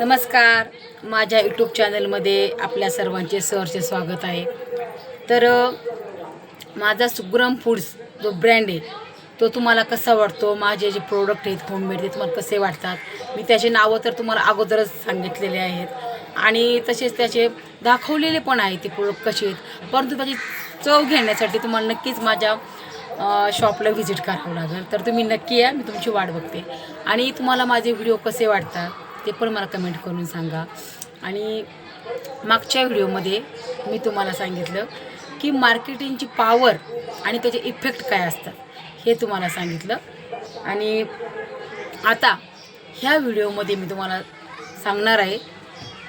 नमस्कार. माझ्या यूट्यूब चॅनलमध्ये आपल्या सर्वांचे सहर्ष स्वागत आहे. तर माझा सुग्रम फूड्स जो ब्रँड आहे तो तुम्हाला कसा वाटतो? माझे जे प्रोडक्ट आहेत होममेड ते तुम्हाला कसे वाटतात? मी त्याचे नावं तर तुम्हाला अगोदरच सांगितलेले आहेत. आणि तसेच त्याचे दाखवलेले पण आहे ते प्रोडक्ट कसे आहेत. परंतु त्याची चव घेण्यासाठी तुम्हाला नक्कीच माझ्या शॉपला व्हिजिट करावं लागेल. तर तुम्ही नक्की या मी तुमची वाट बघते. आणि तुम्हाला माझे व्हिडिओ कसे वाटतात? ते पण मला कमेंट करून सांगा. आणि मागच्या व्हिडिओमध्ये मी तुम्हाला सांगितलं की मार्केटिंगची पावर आणि त्याचे इफेक्ट काय असतात हे तुम्हाला सांगितलं. आणि आता ह्या व्हिडिओमध्ये मी तुम्हाला सांगणार आहे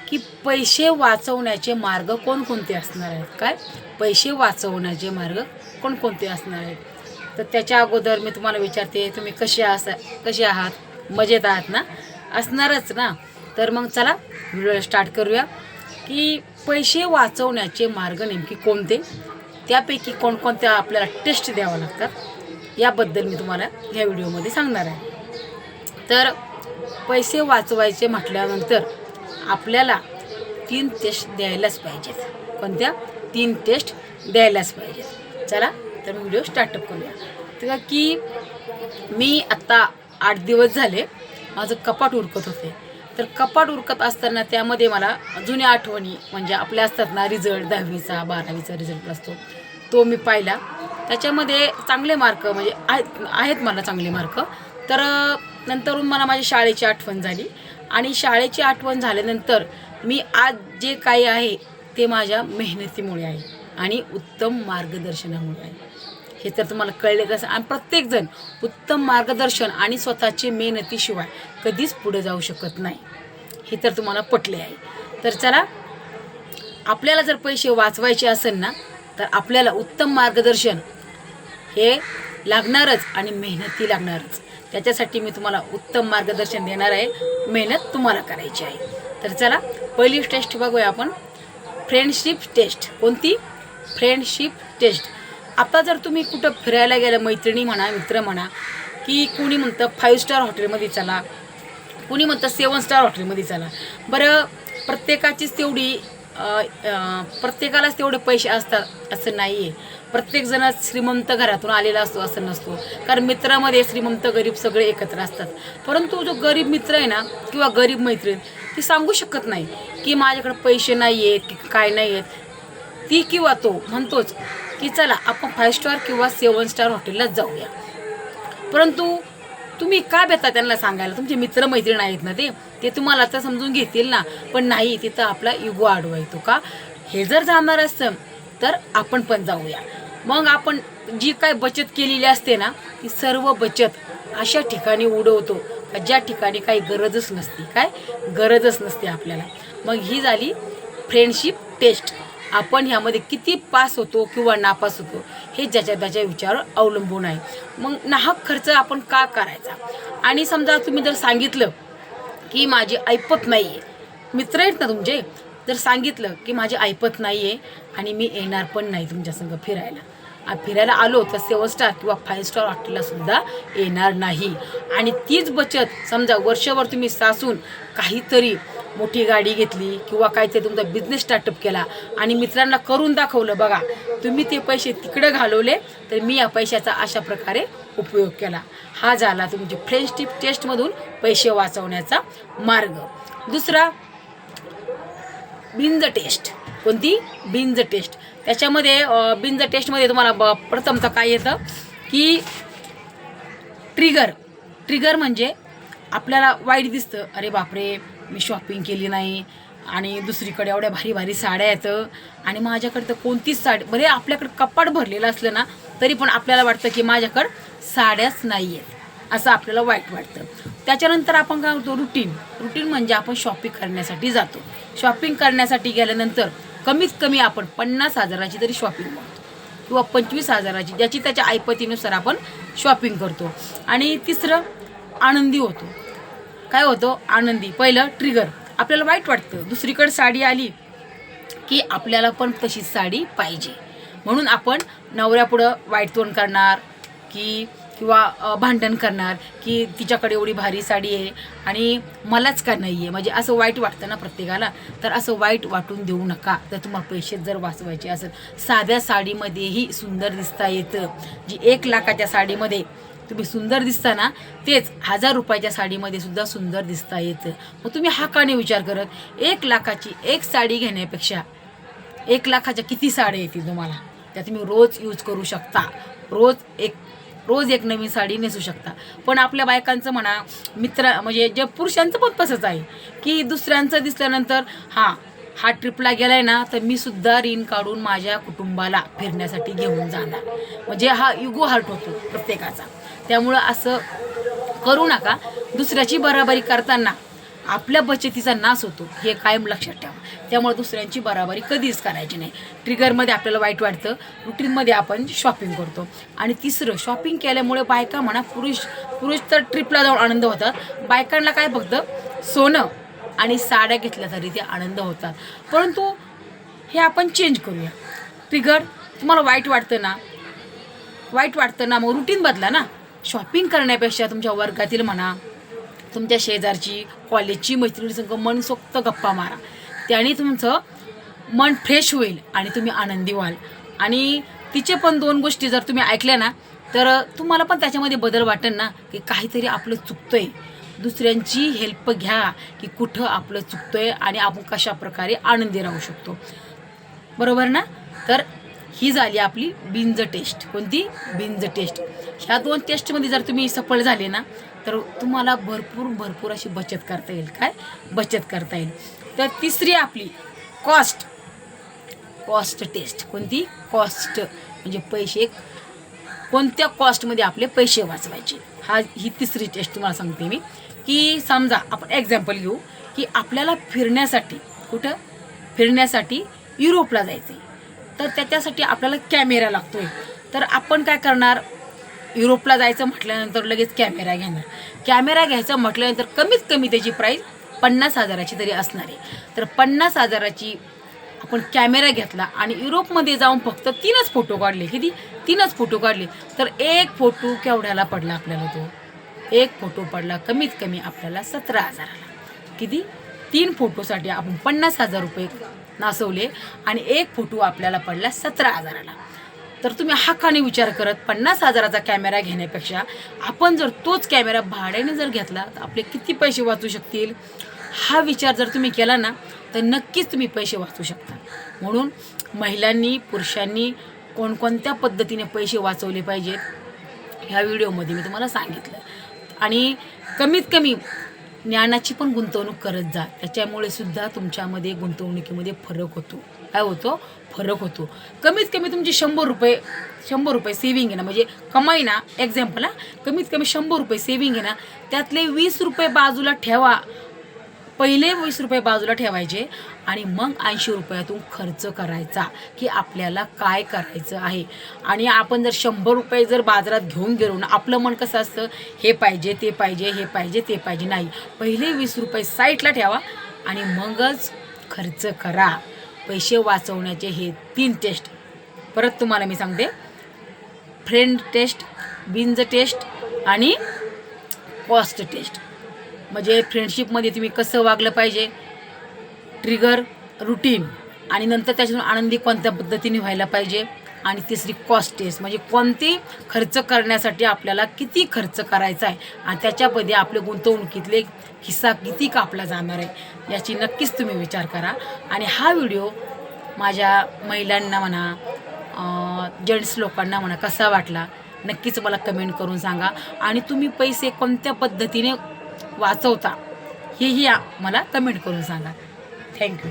की पैसे वाचवण्याचे मार्ग कोणकोणते असणार आहेत काय? पैसे वाचवण्याचे मार्ग कोणकोणते असणार आहेत? तर त्याच्या अगोदर मी तुम्हाला विचारते तुम्ही कसे असा कसे आहात? मजेत आहात ना? असणारच ना. तर मग चला व्हिडिओ स्टार्ट करूया. की पैसे वाचवण्याचे मार्ग नेमके कोणते? त्यापैकी कोणकोणत्या आपल्याला टेस्ट द्यावं लागतात? याबद्दल मी तुम्हाला ह्या व्हिडिओमध्ये सांगणार आहे. तर पैसे वाचवायचे म्हटल्यानंतर आपल्याला तीन टेस्ट द्यायलाच पाहिजेत. कोणत्या? तीन टेस्ट द्यायलाच पाहिजेत. चला तर व्हिडिओ स्टार्टअप करूया. तर की मी आत्ता आठ दिवस झाले माझं कपाट उरकत होते. तर कपाट उरकत असताना त्यामध्ये मला जुन्या आठवणी म्हणजे आपल्या असतात ना रिझल्ट दहावीचा बारावीचा रिझल्ट असतो तो मी पाहिला. त्याच्यामध्ये चांगले मार्क म्हणजे आहेत आहेत मला चांगले मार्क तर नंतरून मला माझी शाळेची आठवण झाली. आणि शाळेची आठवण झाल्यानंतर मी आज जे काही आहे ते माझ्या मेहनतीमुळे आहे. आणि उत्तम मार्गदर्शनामुळे आहे. हे तर तुम्हाला कळले कसं? आणि प्रत्येकजण उत्तम मार्गदर्शन आणि स्वतःची मेहनतीशिवाय कधीच पुढे जाऊ शकत नाही. हे तर तुम्हाला पटले आहे. तर चला आपल्याला जर पैसे वाचवायचे असेल ना तर आपल्याला उत्तम मार्गदर्शन हे लागणारच आणि मेहनती लागणारच. त्याच्यासाठी मी तुम्हाला उत्तम मार्गदर्शन देणार आहे. मेहनत तुम्हाला करायची आहे. तर चला पहिली टेस्ट बघूया आपण. फ्रेंडशिप टेस्ट कोणती? फ्रेंडशिप टेस्ट आता जर तुम्ही कुठं फिरायला गेलं मैत्रिणी म्हणा मित्र म्हणा की कुणी म्हणतं फाईव्ह स्टार हॉटेलमध्ये चला कुणी म्हणतं सेवन स्टार हॉटेलमध्ये चला बरं प्रत्येकाचीच तेवढी प्रत्येकालाच तेवढे पैसे असतात असं नाही आहे प्रत्येकजण श्रीमंत घरातून आलेला असतो असं नसतो. कारण मित्रामध्ये श्रीमंत गरीब सगळे एकत्र असतात. परंतु जो गरीब मित्र आहे ना किंवा गरीब मैत्रीण ती सांगू शकत नाही की माझ्याकडे पैसे नाही आहेत की काय नाही आहेत ती किंवा तो म्हणतोच की चला आपण फाय स्टार किंवा सेवन स्टार हॉटेललाच जाऊया. परंतु तुम्ही का बेता त्यांना सांगायला? तुमचे मित्र मैत्रीण आहेत ना ते ते तुम्हाला आता समजून घेतील ना. पण नाही तिथं आपला इगो आडवा येतो का? हे जर जाणार असतं तर आपण पण जाऊया. मग आपण जी काय बचत केलेली असते ना ती सर्व बचत अशा ठिकाणी उडवतो का ज्या ठिकाणी काही गरजच नसते? काय? गरजच नसते आपल्याला. मग ही झाली फ्रेंडशिप टेस्ट आपण ह्यामध्ये किती पास होतो किंवा नापास होतो हे ज्याच्या त्याच्या विचारावर अवलंबून आहे. मग नाहक खर्च आपण का करायचा? आणि समजा तुम्ही जर सांगितलं की माझी ऐपत नाही आहे मित्र आहेत ना तुमचे जर सांगितलं की माझी ऐपत नाही आहे आणि मी येणार पण नाही तुमच्यासंग फिरायला. फिरायला आलो तर सेवन स्टार किंवा फाईव्ह स्टार हॉटेलला सुद्धा येणार नाही. आणि तीच बचत समजा वर्षभर तुम्ही सासून काहीतरी मोठी गाडी घेतली किंवा काहीतरी तुमचा बिझनेस स्टार्टअप केला आणि मित्रांना करून दाखवलं. बघा तुम्ही ते पैसे तिकडे घालवले तर मी या पैशाचा अशा प्रकारे उपयोग केला. हा झाला तुमची फ्रेंडशिप टेस्टमधून पैसे वाचवण्याचा मार्ग. दुसरा बिंज टेस्ट कोणती? बिंज टेस्ट त्याच्यामध्ये बिंज टेस्टमध्ये तुम्हाला ब प्रथमतः काय येतं की ट्रिगर ट्रिगर म्हणजे आपल्याला वाईट दिसतं. अरे बापरे मी शॉपिंग केली नाही. आणि दुसरीकडे एवढ्या भारी भारी साड्या येतं आणि माझ्याकडे तर कोणतीच साडी बरे आपल्याकडे कपाट भरलेलं असलं ना तरी पण आपल्याला वाटतं की माझ्याकडं साड्याच नाही आहेत असं आपल्याला वाईट वाटतं. त्याच्यानंतर आपण काय करतो रुटीन रुटीन म्हणजे आपण शॉपिंग करण्यासाठी जातो. शॉपिंग करण्यासाठी गेल्यानंतर कमीत कमी आपण पन्नास हजाराची तरी शॉपिंग करतो. किंवा पंचवीस हजाराची ज्याची त्याच्या ऐपतीनुसार आपण शॉपिंग करतो. आणि तिसरं आनंदी होतो. काय होतो? आनंदी. पहिलं ट्रिगर आपल्याला वाईट वाटतं. दुसरीकडे साडी आली की आपल्याला पण तशीच साडी पाहिजे. म्हणून आपण नवऱ्यापुढं वाईट तोंड करणार की किंवा भांडण करणार की तिच्याकडे एवढी भारी साडी आहे आणि मलाच का नाही आहे म्हणजे असं वाईट वाटतं ना प्रत्येकाला. तर असं वाईट वाटून देऊ नका. तर तुम्हाला पैसे जर वाचवायचे असेल साध्या साडीमध्येही सुंदर दिसता येतं. जी एक लाखाच्या साडीमध्ये तुम्ही सुंदर दिसता ना तेच हजार रुपयाच्या साडीमध्ये सुद्धा सुंदर दिसता येतं. मग तुम्ही हाकाने विचार करत? एक लाखाची एक साडी घेण्यापेक्षा एक लाखाच्या किती साड्या येतील तुम्हाला? त्या तुम्ही रोज यूज करू शकता. रोज एक रोज एक नवीन साडी नेसू शकता. पण आपल्या बायकांचं म्हणा मित्र म्हणजे जे पुरुषांचं पण तसंच आहे की दुसऱ्यांचं दिसल्यानंतर हां हा ट्रिपला गेलाय ना तर मी सुद्धा ऋण काढून माझ्या कुटुंबाला फिरण्यासाठी घेऊन जाणार. म्हणजे हा युगो हार्ट होतो प्रत्येकाचा. त्यामुळं असं करू नका. दुसऱ्याची बराबरी करताना आपल्या बचतीचा नाश होतो. हे कायम लक्षात ठेवा. त्यामुळे दुसऱ्यांची बराबरी कधीच करायची नाही. ट्रिगरमध्ये आपल्याला वाईट वाटतं. रुटीनमध्ये आपण शॉपिंग करतो. आणि तिसरं शॉपिंग केल्यामुळे बायका म्हणा पुरुष पुरुष तर ट्रिपला जाऊन आनंद होतात. बायकांना काय फक्त? सोनं आणि साड्या घेतल्या तरी ते आनंद होतात. परंतु हे आपण चेंज करूया. ट्रिगर तुम्हाला वाईट वाटतं ना? वाईट वाटतं ना मग रुटीन बदला ना? शॉपिंग करण्यापेक्षा तुमच्या वर्गातील म्हणा तुमच्या शेजारची कॉलेजची मैत्रिणीसंग मनसोक्त गप्पा मारा. त्याने तुमचं मन फ्रेश होईल आणि तुम्ही आनंदी व्हाल. आणि तिचे पण दोन गोष्टी जर तुम्ही ऐकल्या ना तर तुम्हाला पण त्याच्यामध्ये बदल वाटेल ना की काहीतरी आपलं चुकतंय. दुसऱ्यांची हेल्प घ्या की कुठं आपलं चुकतंय आणि आपण कशा प्रकारे आनंदी राहू शकतो. बरोबर ना? तर ही झाली आपली बिंज टेस्ट. कोणती? Binge test. ह्या दोन टेस्टमध्ये जर तुम्ही सफळ झाले ना तर तुम्हाला भरपूर भरपूर अशी बचत करता येईल. काय? बचत करता येईल. तर तिसरी आपली कॉस्ट कॉस्ट टेस्ट कोणती? कॉस्ट म्हणजे पैसे. कोणत्या कॉस्टमध्ये आपले पैसे वाचवायचे? हा ही तिसरी टेस्ट तुम्हाला सांगते मी. की समजा आपण एक्झाम्पल घेऊ की आपल्याला फिरण्यासाठी कुठं? फिरण्यासाठी युरोपला जायचं आहे तर त्याच्यासाठी आपल्याला कॅमेरा लागतोय. तर आपण काय करणार? युरोपला जायचं म्हटल्यानंतर लगेच कॅमेरा घेणार. कॅमेरा घ्यायचं म्हटल्यानंतर कमीत कमी त्याची प्राईस पन्नास हजाराची तरी असणार आहे. तर पन्नास हजाराची आपण कॅमेरा घेतला आणि युरोपमध्ये जाऊन फक्त तीनच फोटो काढले. किती? तीनच फोटो काढले. तर एक फोटो केवढ्याला पडला आपल्याला तो? एक फोटो पडला कमीत कमी आपल्याला सतरा हजाराला. किती? तीन फोटोसाठी आपण पन्नास हजार रुपये नासवले आणि एक फोटो आपल्याला पडला सतरा हजाराला. तर तुम्ही हक्काने विचार करत पन्नास हजाराचा कॅमेरा घेण्यापेक्षा आपण जर तोच कॅमेरा भाड्याने जर घेतला तर आपले किती पैसे वाचू शकतील? हा विचार जर तुम्ही केला ना तर नक्कीच तुम्ही पैसे वाचू शकता. म्हणून महिलांनी पुरुषांनी कोणकोणत्या पद्धतीने पैसे वाचवले पाहिजेत ह्या व्हिडिओमध्ये मी तुम्हाला सांगितलं. आणि कमीत कमी ज्ञानाची पण गुंतवणूक करत जा. त्याच्यामुळे सुद्धा तुमच्यामध्ये गुंतवणुकीमध्ये फरक होतो. काय होतो? फरक होतो. कमीत कमी तुमची शंभर रुपये शंभर रुपये सेविंग आहे ना म्हणजे कमाई ना एक्झाम्पल हा. कमीत कमी शंभर रुपये सेविंग आहे ना त्यातले वीस रुपये बाजूला ठेवा. पहिले वीस रुपये बाजूला ठेवायचे आणि मग ऐंशी रुपयातून खर्च करायचा की आपल्याला काय करायचं आहे. आणि आपण जर शंभर रुपये जर बाजारात घेऊन गेलो ना आपलं मन कसं असतं? हे पाहिजे ते पाहिजे हे पाहिजे ते पाहिजे. नाही. पहिले वीस रुपये साईटला ठेवा आणि मगच खर्च करा. पैसे वाचवण्याचे हे तीन टेस्ट. परत तुम्हाला मी सांगते. फ्रेंड टेस्ट बिंज टेस्ट आणि कॉस्ट टेस्ट. म्हणजे फ्रेंडशिपमध्ये तुम्ही कसं वागलं पाहिजे? ट्रिगर रुटीन आणि नंतर त्याच्यातून आनंदी कोणत्या पद्धतीने व्हायला पाहिजे? आणि तिसरी कॉस्ट टेस्ट म्हणजे कोणते खर्च करण्यासाठी आपल्याला किती खर्च करायचा आहे? आणि त्याच्यामध्ये आपले गुंतवणुकीतले हिस्सा किती कापला जाणार आहे? याची नक्कीच तुम्ही विचार करा. आणि हा व्हिडिओ माझ्या महिलांना म्हणा जेंट्स लोकांना म्हणा कसा वाटला? नक्कीच मला कमेंट करून सांगा. आणि तुम्ही पैसे कोणत्या पद्धतीने वाचवता. हेही मला कमेंट करून सांगा. थँक्यू